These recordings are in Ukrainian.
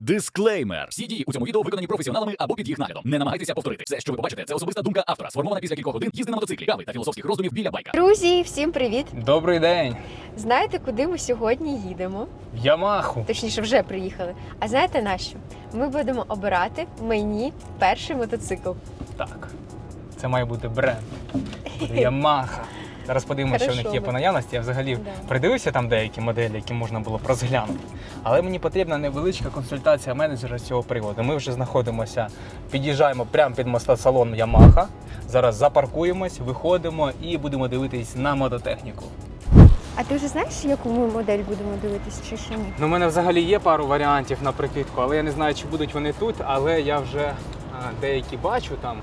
Дисклеймер. Всі дії у цьому відео виконані професіоналами або під їх наглядом. Не намагайтеся повторити. Все, що ви побачите, це особиста думка автора, сформована після кількох годин їзди на мотоциклі, кави та філософських роздумів біля байка. Друзі, всім привіт! Добрий день! Знаєте, куди ми сьогодні їдемо? В Ямаху. Точніше, вже приїхали. А знаєте на що? Ми будемо обирати мені перший мотоцикл. Так. Це має бути бренд. Ямаха. Зараз подивимося, що в них є по наявності. Я взагалі Да. придивився там деякі моделі, які можна було б розглянути. Але мені потрібна невеличка консультація менеджера з цього приводу. Ми вже знаходимося, під'їжджаємо прямо під мостосалон Ямаха. Зараз запаркуємось, виходимо і будемо дивитись на мототехніку. А ти вже знаєш, яку ми модель будемо дивитись чи ще ні? Ну, у мене взагалі є пару варіантів на прикидку, але я не знаю, чи будуть вони тут, але я вже а, деякі бачу там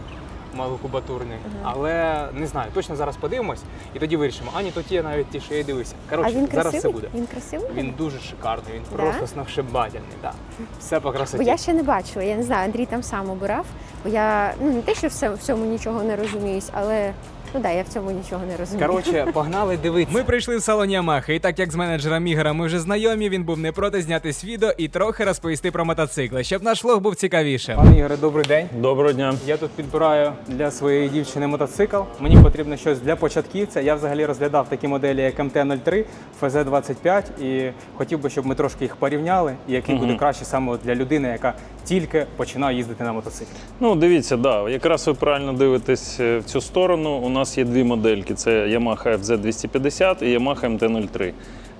малокубатурні, але не знаю. Точно зараз подивимось і тоді вирішимо. Ані, то ті навіть ті, що я дивився. Коротше, а він зараз красивий? все буде. Він красивий? Він дуже шикарний, він Да? просто сногсшибательний. Да. Все по Бо я ще не бачила, я не знаю, Андрій там сам обирав, бо я ну не те, що все, в цьому нічого не розуміюсь, але ну да, я в цьому нічого не розумію. Коротше, погнали дивитися. Ми прийшли в салон Ямахи, і так як з менеджером Ігора ми вже знайомі, він був не проти знятись відео і трохи розповісти про мотоцикли, щоб наш влог був цікавішим. Пане Ігоре, добрий день. Доброго дня. Я тут підбираю для своєї дівчини мотоцикл. Мені потрібно щось для початківця. Я взагалі розглядав такі моделі, як МТ-03, ФЗ-25, і хотів би, щоб ми трошки їх порівняли, і який буде краще саме от для людини, яка тільки починає їздити на мотоциклі. Ну, дивіться, да, якраз ви правильно дивитесь е, в цю сторону. У нас є дві модельки: це Yamaha FZ250 і Yamaha MT-03.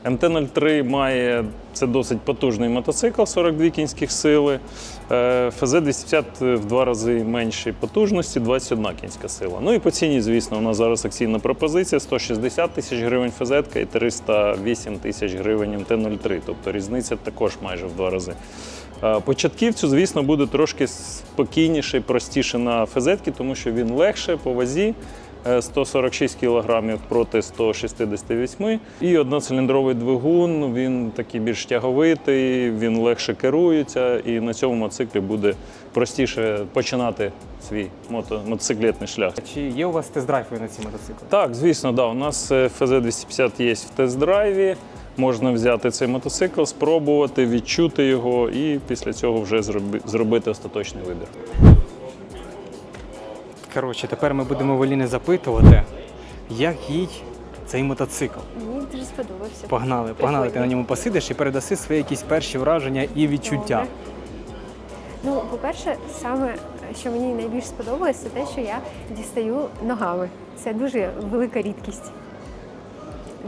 MT-03 має це досить потужний мотоцикл, 42 кінських сили. Е, FZ250 в два рази меншої потужності, 21 кінська сила. Ну і по ціні, звісно, у нас зараз акційна пропозиція 160 тисяч гривень FZ і 308 тисяч гривень MT-03. Тобто різниця також майже в два рази. Е, Початківцю, звісно, буде трошки спокійніше і простіше на фезетки, тому що він легше по вазі. е, 146 кг проти 168 і одноциліндровий двигун. Він такий більш тяговитий, він легше керується, і на цьому мотоциклі буде простіше починати свій мото, мотоциклетний шлях. Чи є у вас тест-драйви на ці мотоцикли? Так, звісно, да. У нас ФЗ-250 є в тест-драйві. Можна взяти цей мотоцикл, спробувати, відчути його і після цього вже зроби- зробити остаточний вибір. Коротше, тепер ми будемо в Еліни запитувати, як їй цей мотоцикл. Мені дуже сподобався. Погнали, погнали, ти на ньому посидиш і передаси свої якісь перші враження і відчуття. Добре. Ну, по-перше, саме що мені найбільш сподобалось, це те, що я дістаю ногами. Це дуже велика рідкість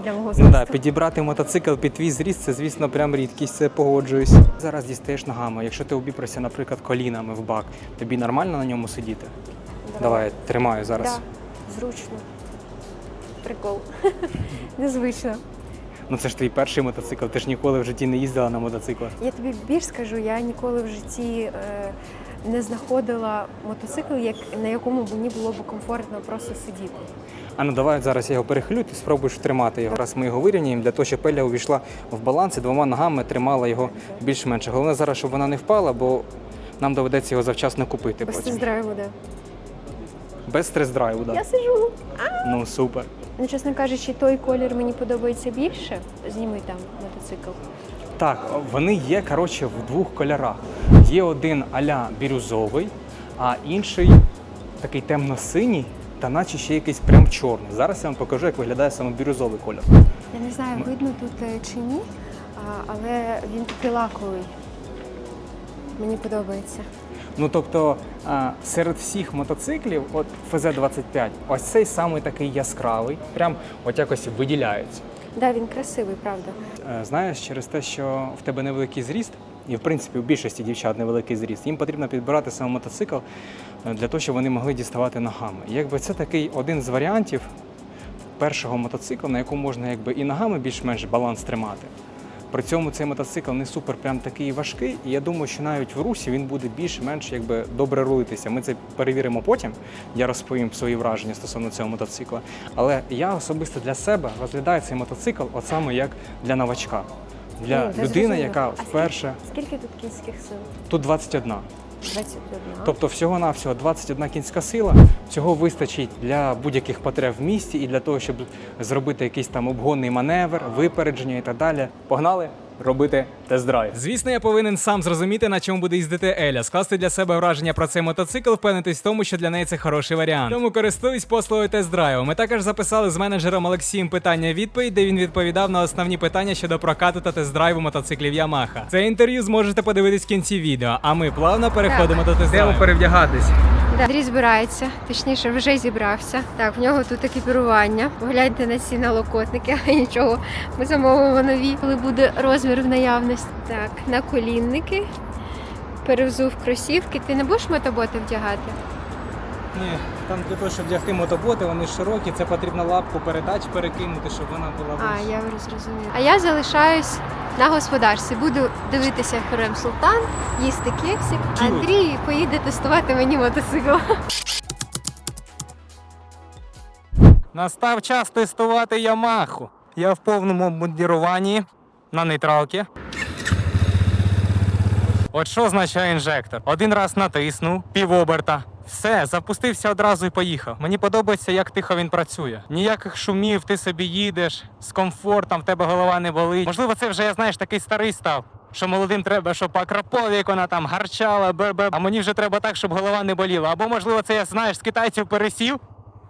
для мого Ну да, підібрати мотоцикл під твій зріст, це звісно прям рідкість, це погоджуюсь. Зараз дістаєш ногами. Якщо ти обіпрешся, наприклад, колінами в бак, тобі нормально на ньому сидіти? Давай, тримаю зараз. Да, зручно. Прикол. Незвично. Ну це ж твій перший мотоцикл, ти ж ніколи в житті не їздила на мотоциклах. Я тобі більш скажу, я ніколи в житті е, не знаходила мотоцикл, як, на якому мені було б комфортно просто сидіти. А ну давай зараз я його перехилю, ти спробуєш тримати його. Раз ми його вирівняємо, для того, щоб Еля увійшла в баланс і двома ногами тримала його більш-менше. Головне зараз, щоб вона не впала, бо нам доведеться його завчасно купити Без потім. тест-драйву, да. Без стрес-драйву, Я так. сижу. Ну супер. Ну, чесно кажучи, той колір мені подобається більше. Зніми там мотоцикл. Так, вони є коротше в двох кольорах. Є один аля бірюзовий, а інший такий темно-синій, та наче ще якийсь прям чорний. Зараз я вам покажу, як виглядає саме бірюзовий кольор. Я не знаю, видно тут е, чи ні, але він такий лаковий. Мені подобається. Ну тобто серед всіх мотоциклів, от ФЗ-25, ось цей самий такий яскравий, прям от якось виділяється. Да, він красивий, правда. Е, Знаєш, через те, що в тебе невеликий зріст, і в принципі у більшості дівчат невеликий зріст, їм потрібно підбирати саме мотоцикл для того, щоб вони могли діставати ногами. Якби це такий один з варіантів першого мотоцикла, на якому можна якби і ногами більш-менш баланс тримати. При цьому цей мотоцикл не супер прям такий важкий, і я думаю, що навіть в русі він буде більш-менш якби добре рулитися. Ми це перевіримо потім. Я розповім свої враження стосовно цього мотоцикла. Але я особисто для себе розглядаю цей мотоцикл от саме як для новачка, для Ні, людини, зрозуміло. яка А скільки- вперше Скільки тут кінських сил? тут 21. 21. Тобто всього-навсього 21 кінська сила. Цього вистачить для будь-яких потреб в місті і для того, щоб зробити якийсь там обгонний маневр, випередження і так далі. Погнали? Робити тест-драйв. Звісно, я повинен сам зрозуміти, на чому буде їздити Еля, скласти для себе враження про цей мотоцикл, впевнитись в тому, що для неї це хороший варіант. Тому користуюсь послугою тест-драйву. Ми також записали з менеджером Олексієм питання-відповідь, де він відповідав на основні питання щодо прокату та тест-драйву мотоциклів Yamaha. Це інтерв'ю зможете подивитись в кінці відео, а ми плавно переходимо до тест-драйву. перевдягатись. Андрій збирається, точніше, вже зібрався. Так, в нього тут екіпірування. Погляньте на ці налокотники, а нічого. Ми замовимо нові, коли буде розмір в наявності. Так, наколінники. Перевзув кросівки. Ти не будеш мотоботи вдягати? Ні, там для того, щоб вдягти мотоботи, вони широкі, це потрібно лапку передач перекинути, щоб вона була А, я зрозуміла. А я залишаюсь на господарстві. Буду дивитися Херем Султан, їсти кексик. А Андрій поїде тестувати мені мотоцикл. Настав час тестувати Ямаху. Я в повному обмундіруванні на нейтралці. От що означає інжектор? Один раз натиснув, півоберта. Все, запустився одразу і поїхав. Мені подобається, як тихо він працює. Ніяких шумів, ти собі їдеш з комфортом, в тебе голова не болить. Можливо, це вже я знаєш такий старий став. Що молодим треба, щоб по як вона там гарчала, бе-бе. А мені вже треба так, щоб голова не боліла. Або можливо, це я знаєш з китайців пересів,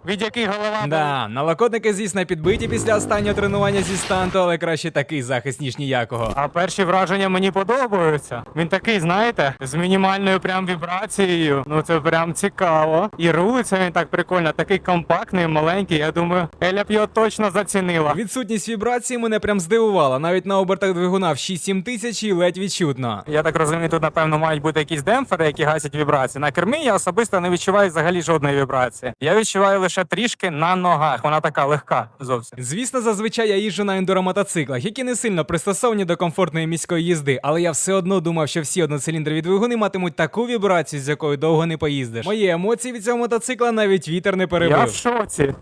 від яких голова болить. Да, налокотники, звісно, підбиті після останнього тренування зі станту, але краще такий захист, ніж ніякого. А перші враження мені подобаються. Він такий, знаєте, з мінімальною прям вібрацією. Ну це прям цікаво. І рулиться він так прикольно, такий компактний, маленький. Я думаю, Еля б його точно зацінила. Відсутність вібрації мене прям здивувала. Навіть на обертах двигуна в 6-7 тисяч і ледь відчутно. Я так розумію, тут напевно мають бути якісь демпфери, які гасять вібрації. На кермі я особисто не відчуваю взагалі жодної вібрації. Я відчуваю лише трішки на ногах. Вона така легка зовсім. Звісно, зазвичай я їжджу на ендуромотоциклах, які не сильно пристосовані до комфортної міської їзди, але я все одно думав, що всі одноциліндрові двигуни матимуть таку вібрацію, з якою довго не поїздиш. Мої емоції від цього мотоцикла навіть вітер не Я в шоці.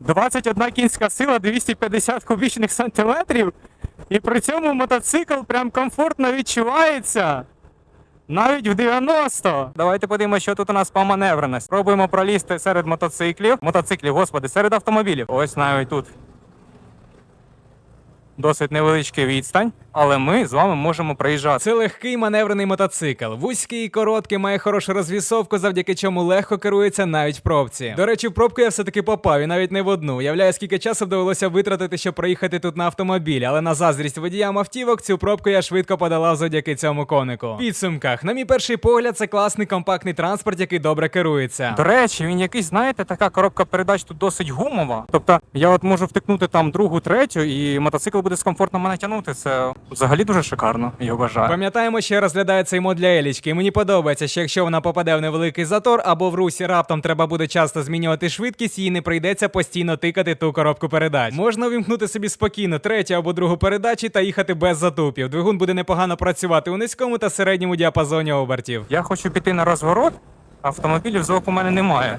21 кінська сила, 250 кубічних сантиметрів. І при цьому мотоцикл прям комфортно відчувається. Навіть в 90. Давайте подивимося, що тут у нас по маневреності. Пробуємо пролізти серед мотоциклів. Мотоциклів, господи, серед автомобілів. Ось навіть тут. Досить невеличкий відстань, але ми з вами можемо проїжджати. Це легкий маневрений мотоцикл. Вузький і короткий, має хорошу розвісовку, завдяки чому легко керується навіть в пробці. До речі, в пробку я все-таки попав і навіть не в одну. Уявляю, скільки часу довелося витратити, щоб проїхати тут на автомобілі, але на заздрість водіям автівок цю пробку я швидко подолав завдяки цьому конику. В підсумках, на мій перший погляд, це класний компактний транспорт, який добре керується. До речі, він якийсь, знаєте, така коробка передач тут досить гумова. Тобто я от можу втикнути там другу, третю, і мотоцикл буде скомфортно мене тягнути. Це взагалі дуже шикарно. Я вважаю. Пам'ятаємо, що я розглядаю цей мод для Елічки, мені подобається, що якщо вона попаде в невеликий затор або в русі раптом треба буде часто змінювати швидкість, їй не прийдеться постійно тикати ту коробку передач. Можна увімкнути собі спокійно третю або другу передачі та їхати без затупів. Двигун буде непогано працювати у низькому та середньому діапазоні обертів. Я хочу піти на розворот, автомобілів з боку у мене немає.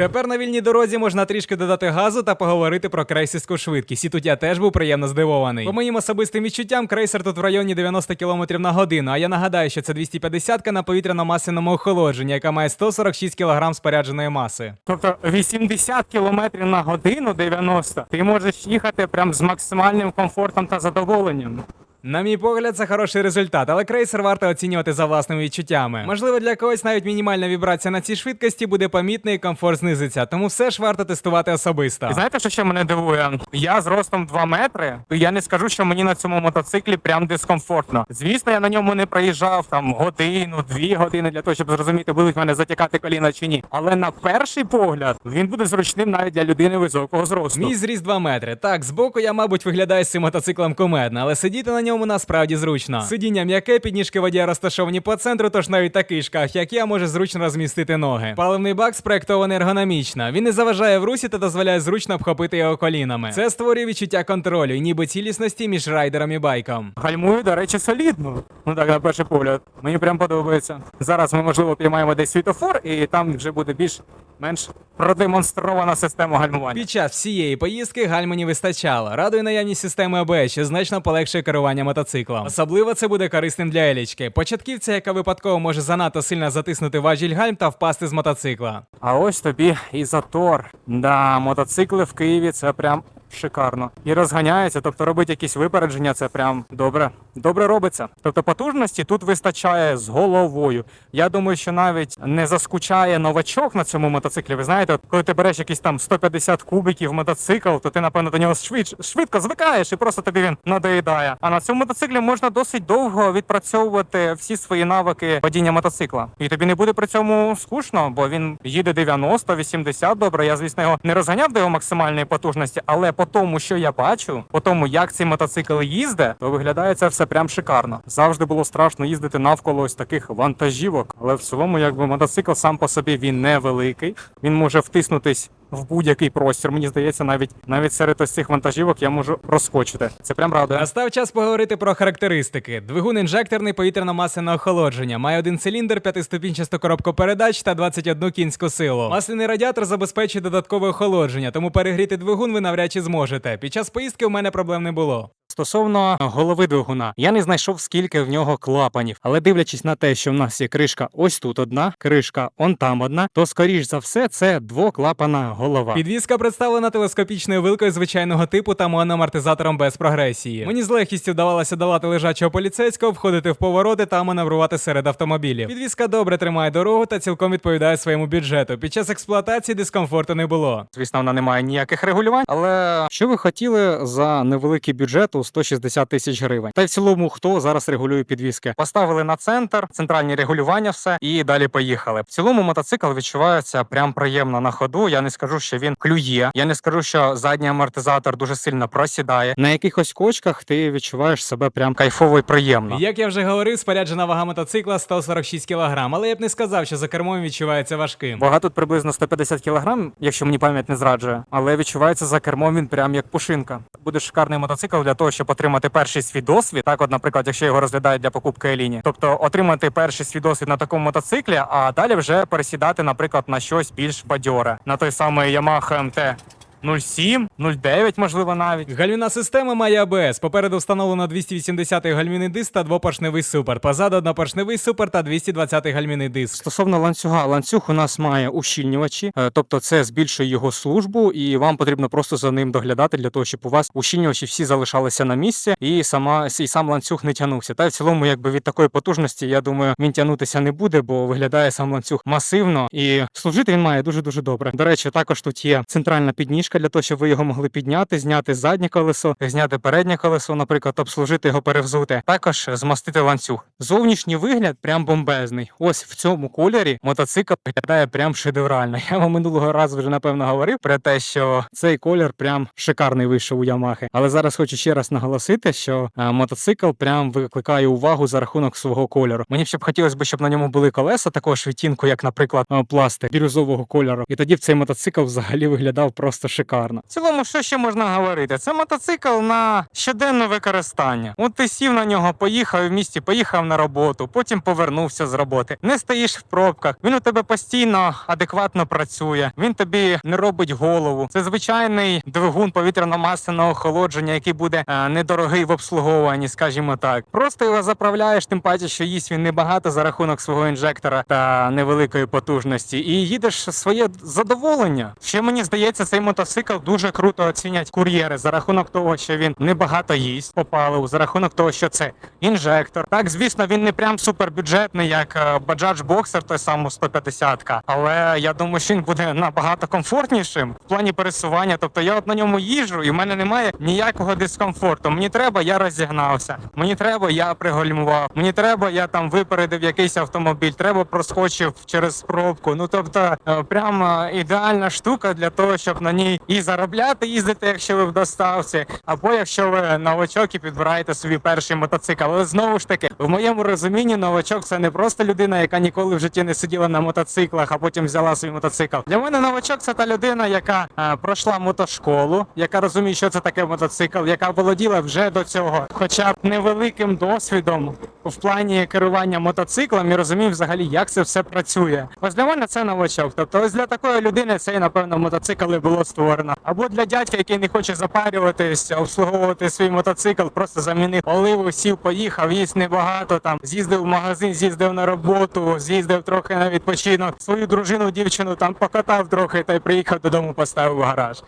Тепер на вільній дорозі можна трішки додати газу та поговорити про крейсерську швидкість. І тут я теж був приємно здивований. По моїм особистим відчуттям, крейсер тут в районі 90 км на годину. А я нагадаю, що це 250 на повітряно-масиному охолодженні, яка має 146 кг спорядженої маси. Тобто 80 км на годину 90, ти можеш їхати прям з максимальним комфортом та задоволенням. На мій погляд, це хороший результат, але крейсер варто оцінювати за власними відчуттями. Можливо, для когось навіть мінімальна вібрація на цій швидкості буде помітна і комфорт знизиться, тому все ж варто тестувати особисто. І знаєте, що ще мене дивує? Я з ростом 2 метри, я не скажу, що мені на цьому мотоциклі прям дискомфортно. Звісно, я на ньому не проїжджав там годину, дві години для того, щоб зрозуміти, будуть в мене затікати коліна чи ні. Але на перший погляд він буде зручним навіть для людини високого зросту. Мій зріст 2 метри. Так, збоку я, мабуть, виглядаю з цим мотоциклом кумедно, але сидіти на ньому насправді зручно. Сидіння м'яке, підніжки водія розташовані по центру, тож навіть такий шкаф, як я, може зручно розмістити ноги. Паливний бак спроектований ергономічно. Він не заважає в русі та дозволяє зручно обхопити його колінами. Це створює відчуття контролю і ніби цілісності між райдером і байком. Гальмую, до речі, солідно. Ну так, на перший погляд. Мені прям подобається. Зараз ми, можливо, піймаємо десь світофор, і там вже буде більш менш продемонстрована система гальмування. Під час всієї поїздки гальм мені вистачало. Радує наявність системи АБС, що значно полегшує керування мотоциклом. Особливо це буде корисним для елічки. Початківця, яка випадково може занадто сильно затиснути важіль гальм та впасти з мотоцикла. А ось тобі і затор. Да, мотоцикли в Києві це прям шикарно. І розганяється, тобто робить якісь випередження, це прям добре. Добре робиться. Тобто потужності тут вистачає з головою. Я думаю, що навіть не заскучає новачок на цьому мотоциклі. Ви знаєте, от коли ти береш якийсь там 150 кубиків мотоцикл, то ти, напевно, до нього швидше, швидко звикаєш і просто тобі він надоїдає. А на цьому мотоциклі можна досить довго відпрацьовувати всі свої навики водіння мотоцикла. І тобі не буде при цьому скучно, бо він їде 90-80 добре. Я, звісно, його не розганяв до його максимальної потужності, але по тому, що я бачу, по тому, як цей мотоцикл їздить, то виглядає це все прям шикарно. Завжди було страшно їздити навколо ось таких вантажівок, але в цілому, якби мотоцикл сам по собі він невеликий, він може втиснутись. В будь-який простір, мені здається, навіть навіть серед ось цих вантажівок я можу розскочити. Це прям радує. Настав час поговорити про характеристики. Двигун інжекторний повітряно-масляне охолодження. Має один циліндр, п'ятиступінчасту коробку передач та 21 кінську силу. Масляний радіатор забезпечує додаткове охолодження, тому перегріти двигун ви навряд чи зможете. Під час поїздки у мене проблем не було. Стосовно голови двигуна, я не знайшов скільки в нього клапанів, але дивлячись на те, що в нас є кришка ось тут одна, кришка он там одна, то скоріш за все це двоклапана голова. Підвізка представлена телескопічною вилкою звичайного типу та моноамортизатором без прогресії. Мені з легкістю вдавалося долати лежачого поліцейського, входити в повороти та маневрувати серед автомобілів. Підвізка добре тримає дорогу та цілком відповідає своєму бюджету. Під час експлуатації дискомфорту не було. Звісно, вона не має ніяких регулювань. Але що ви хотіли за невеликий бюджет у 160 тисяч гривень? Та й в цілому, хто зараз регулює підвіски? Поставили на центр, центральні регулювання, все і далі поїхали. В цілому мотоцикл відчувається прям приємно на ходу. Я не скажу, що він клює. Я не скажу, що задній амортизатор дуже сильно просідає. На якихось кочках ти відчуваєш себе прям кайфово і приємно. Як я вже говорив, споряджена вага мотоцикла 146 кг, але я б не сказав, що за кермом відчувається важким. Вага тут приблизно 150 кг, якщо мені пам'ять не зраджує, але відчувається за кермом він прям як пушинка. Буде шикарний мотоцикл для того, щоб отримати перший свій досвід. Так, от, наприклад, якщо його розглядають для покупки Еліні, тобто отримати перший свій досвід на такому мотоциклі, а далі вже пересідати, наприклад, на щось більш бадьоре, на той самий Yamaha MT 07, 09, можливо, навіть. Гальмівна система має АБС. Попереду встановлено 280-й гальмівний диск та двопоршневий супер. Позаду однопоршневий супер та 220-й гальмівний диск. Стосовно ланцюга, ланцюг у нас має ущільнювачі, е, тобто це збільшує його службу, і вам потрібно просто за ним доглядати для того, щоб у вас ущільнювачі всі залишалися на місці, і сама і сам ланцюг не тягнувся. Та в цілому, якби від такої потужності, я думаю, він тягнутися не буде, бо виглядає сам ланцюг масивно і служити він має дуже дуже добре. До речі, також тут є центральна підніжка для того, щоб ви його могли підняти, зняти заднє колесо, зняти переднє колесо, наприклад, обслужити його, перевзути. Також змастити ланцюг. Зовнішній вигляд прям бомбезний. Ось в цьому кольорі мотоцикл виглядає прям шедеврально. Я вам минулого разу вже напевно говорив про те, що цей колір прям шикарний вийшов у Ямахи. Але зараз хочу ще раз наголосити, що е, мотоцикл прям викликає увагу за рахунок свого кольору. Мені ще б хотілося б, щоб на ньому були колеса такого ж відтінку, як, наприклад, е, пластик бірюзового кольору. І тоді б цей мотоцикл взагалі виглядав просто шикарно. В цілому, що ще можна говорити? Це мотоцикл на щоденне використання. От ти сів на нього, поїхав в місті, поїхав на роботу, потім повернувся з роботи. Не стоїш в пробках. Він у тебе постійно адекватно працює. Він тобі не робить голову. Це звичайний двигун повітряно-масляного охолодження, який буде е, недорогий в обслуговуванні, скажімо так. Просто його заправляєш, тим паче, що їсть він небагато за рахунок свого інжектора та невеликої потужності. І їдеш своє задоволення. Ще мені здається, цей мотоцикл дуже круто оцінять кур'єри за рахунок того, що він небагато їсть по паливу, за рахунок того, що це інжектор. Так, звісно, він не прям супербюджетний, як е, Bajaj Boxer, той самий 150-ка. Але я думаю, що він буде набагато комфортнішим в плані пересування. Тобто я от на ньому їжджу, і в мене немає ніякого дискомфорту. Мені треба, я розігнався. Мені треба, я пригальмував. Мені треба, я там випередив якийсь автомобіль. Треба проскочив через пробку. Ну тобто, е, прям е, ідеальна штука для того, щоб на ній і заробляти, їздити, якщо ви в доставці, або якщо ви новачок і підбираєте собі перший мотоцикл. Але знову ж таки, в моєму розумінні, новачок це не просто людина, яка ніколи в житті не сиділа на мотоциклах, а потім взяла свій мотоцикл. Для мене новачок це та людина, яка е, пройшла мотошколу, яка розуміє, що це таке мотоцикл, яка володіла вже до цього, хоча б невеликим досвідом в плані керування мотоциклом і розумів взагалі, як це все працює. Ось для мене це новачок. Тобто, ось для такої людини цей, напевно, мотоцикл і було створено. Або для дядька, який не хоче запарюватись, обслуговувати свій мотоцикл, просто замінив оливу, сів, поїхав, їсть небагато. Там з'їздив в магазин, з'їздив на роботу, з'їздив трохи на відпочинок. Свою дружину, дівчину там покатав трохи та й приїхав додому, поставив в гараж.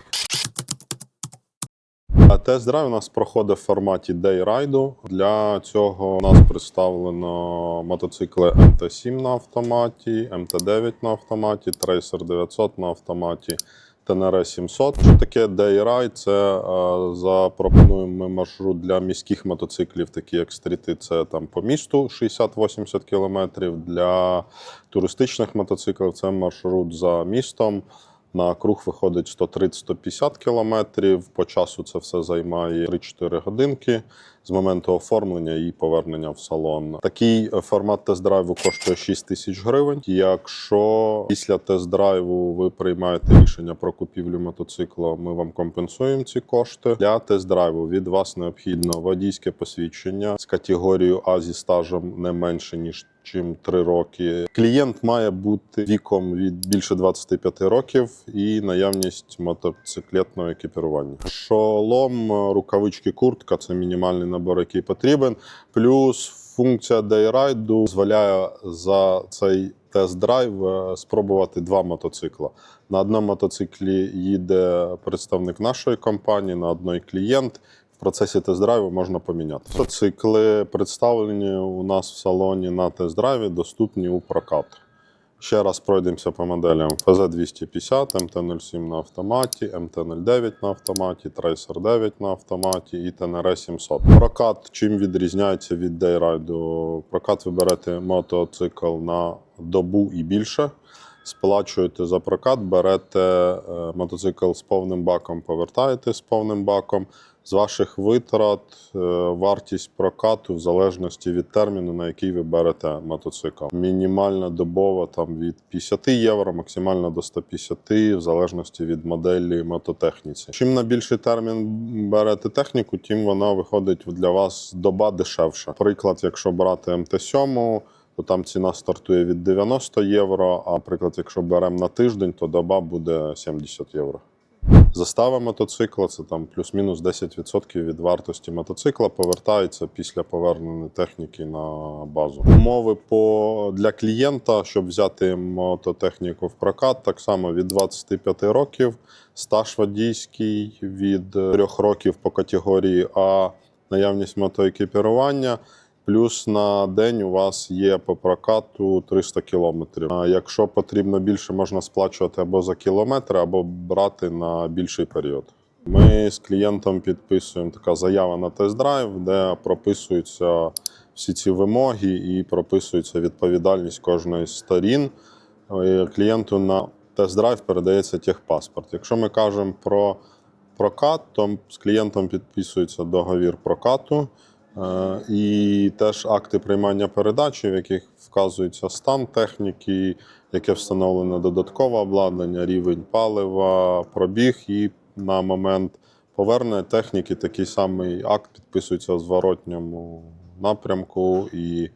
Тест-драйв у нас проходить в форматі дейрайду. Для цього у нас представлено мотоцикли МТ-7 на автоматі, МТ-9 на автоматі, Tracer 900 на автоматі, ТНР 700. Що таке дейрайд? Це е, запропонуємо ми маршрут для міських мотоциклів, такі як стріти, це там по місту 60-80 км. Для туристичних мотоциклів це маршрут за містом. На круг виходить 130-150 кілометрів. По часу це все займає 3-4 годинки з моменту оформлення і повернення в салон. Такий е, формат тест-драйву коштує 6 тисяч гривень. Якщо після тест-драйву ви приймаєте рішення про купівлю мотоцикла, ми вам компенсуємо ці кошти. Для тест-драйву від вас необхідно водійське посвідчення з категорією А зі стажем не менше ніж чим 3 роки. Клієнт має бути віком від більше 25 років і наявність мотоциклетного екіпірування. Шолом, рукавички, куртка це мінімальний набор, який потрібен. Плюс функція дейрайду дозволяє за цей тест-драйв е, спробувати два мотоцикла. На одному мотоциклі їде представник нашої компанії, на одної клієнт. Процесі тест-драйву можна поміняти. Мотоцикли представлені у нас в салоні на тест-драйві, доступні у прокат. Ще раз пройдемося по моделям ФЗ-250, МТ-07 на автоматі, МТ-09 на автоматі, Tracer 9 на автоматі і ТНР-700. Прокат чим відрізняється від дейрайду? Прокат ви берете мотоцикл на добу і більше. Сплачуєте за прокат, берете е, мотоцикл з повним баком, повертаєте з повним баком. З ваших витрат е, вартість прокату в залежності від терміну, на який ви берете мотоцикл. Мінімальна добова там від 50 євро, максимальна до 150, в залежності від моделі мототехніці. Чим на більший термін берете техніку, тим вона виходить для вас доба дешевша. Приклад, якщо брати МТ-7, то там ціна стартує від 90 євро. А наприклад, якщо беремо на тиждень, то доба буде 70 євро. Застава мотоцикла це там плюс-мінус 10% від вартості мотоцикла повертається після повернення техніки на базу. Умови по для клієнта, щоб взяти мототехніку в прокат, так само від 25 років, стаж водійський від 3 років по категорії А, наявність мотоекіпірування. Плюс на день у вас є по прокату 300 кілометрів. А якщо потрібно більше, можна сплачувати або за кілометри, або брати на більший період. Ми з клієнтом підписуємо така заява на тест-драйв, де прописуються всі ці вимоги і прописується відповідальність кожної з сторін. Клієнту на тест-драйв передається техпаспорт. Якщо ми кажемо про прокат, то з клієнтом підписується договір прокату. Е, І теж акти приймання передачі, в яких вказується стан техніки, яке встановлено додаткове обладнання, рівень палива, пробіг. І на момент повернення техніки такий самий акт підписується в зворотньому напрямку і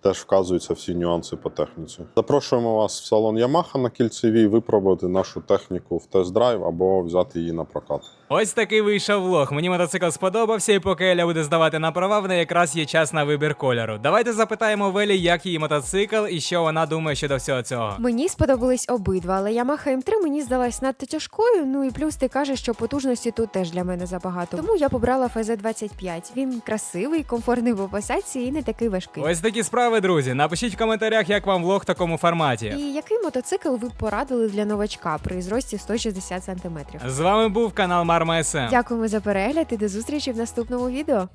теж вказуються всі нюанси по техніці. Запрошуємо вас в салон Yamaha на кільцевій випробувати нашу техніку в тест-драйв або взяти її на прокат. Ось такий вийшов влог. Мені мотоцикл сподобався, і поки Еля буде здавати на права, в неї якраз є час на вибір кольору. Давайте запитаємо Велі, як її мотоцикл і що вона думає щодо всього цього. Мені сподобались обидва, але Yamaha M3 мені здалась надто тяжкою. Ну і плюс ти кажеш, що потужності тут теж для мене забагато. Тому я побрала FZ25. Він красивий, комфортний в посадці і не такий важкий. Ось такі справи, друзі. Напишіть в коментарях, як вам влог в такому форматі. І який мотоцикл ви б порадили для новачка при зрості 160 см? З вами був канал Марма СМ. Дякуємо за перегляд і до зустрічі в наступному відео.